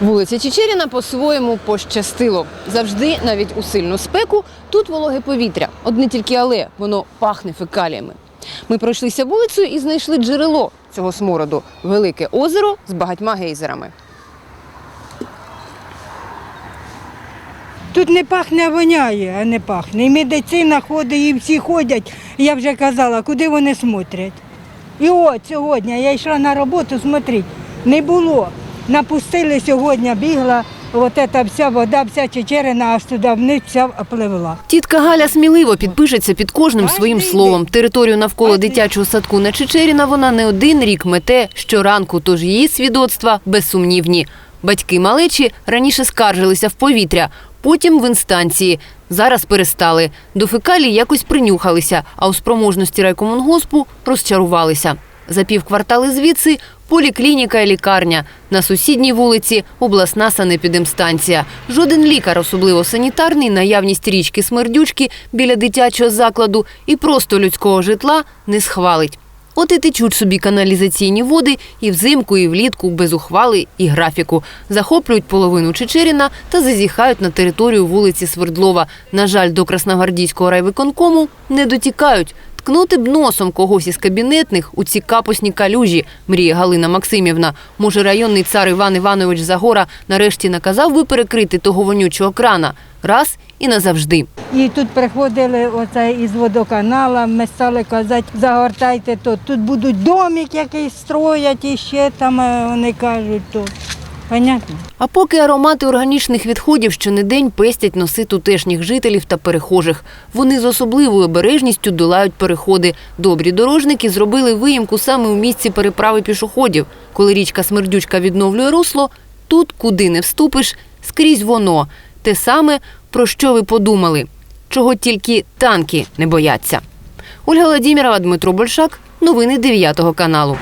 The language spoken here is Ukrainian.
Вулиця Чечеріна по-своєму пощастило. Завжди, навіть у сильну спеку, тут вологе повітря. Одне тільки але воно пахне фекаліями. Ми пройшлися вулицею і знайшли джерело цього смороду велике озеро з багатьма гейзерами. Тут не пахне, а воняє, а не пахне. І медицина ходить, і всі ходять. Я вже казала, куди вони смотрять. І от сьогодні я йшла на роботу, смотріть, не було. Напустили сьогодні, бігла, от ця вся вода, вся чечерина аж туди вниз вся пливла. Тітка Галя сміливо підпишеться під кожним своїм словом. Територію навколо дитячого садку на Чечеріна вона не один рік мете щоранку, тож її свідоцтва безсумнівні. Батьки малечі раніше скаржилися в повітря, потім в інстанції. Зараз перестали. До фекалій якось принюхалися, а у спроможності райкомунгоспу розчарувалися. За півквартали звідси поліклініка і лікарня. На сусідній вулиці обласна санепідемстанція. Жоден лікар, особливо санітарний, наявність річки смердючки біля дитячого закладу і просто людського житла не схвалить. От і течуть собі каналізаційні води і взимку, і влітку без ухвали і графіку. Захоплюють половину Чечеріна та зазіхають на територію вулиці Свердлова. На жаль, до Красногвардійського райвиконкому не дотікають. Ткнути б носом когось із кабінетних у ці капусні калюжі, мріє Галина Максимівна. Може, районний цар Іван Іванович Загора нарешті наказав би перекрити того вонючого крана раз і назавжди. І тут приходили оце із водоканала, ми стали казати, загортайте то. Тут будуть домик якийсь строять і ще там е, вони кажуть то. Понятно? А поки аромати органічних відходів щонедень пестять носи тутешніх жителів та перехожих. Вони з особливою обережністю долають переходи. Добрі дорожники зробили виїмку саме у місці переправи пішоходів. Коли річка Смердючка відновлює русло, тут, куди не вступиш, скрізь воно. Те саме, про що ви подумали. Чого тільки танки не бояться. Ольга Владімірова, Дмитро Большак. Новини 9 каналу.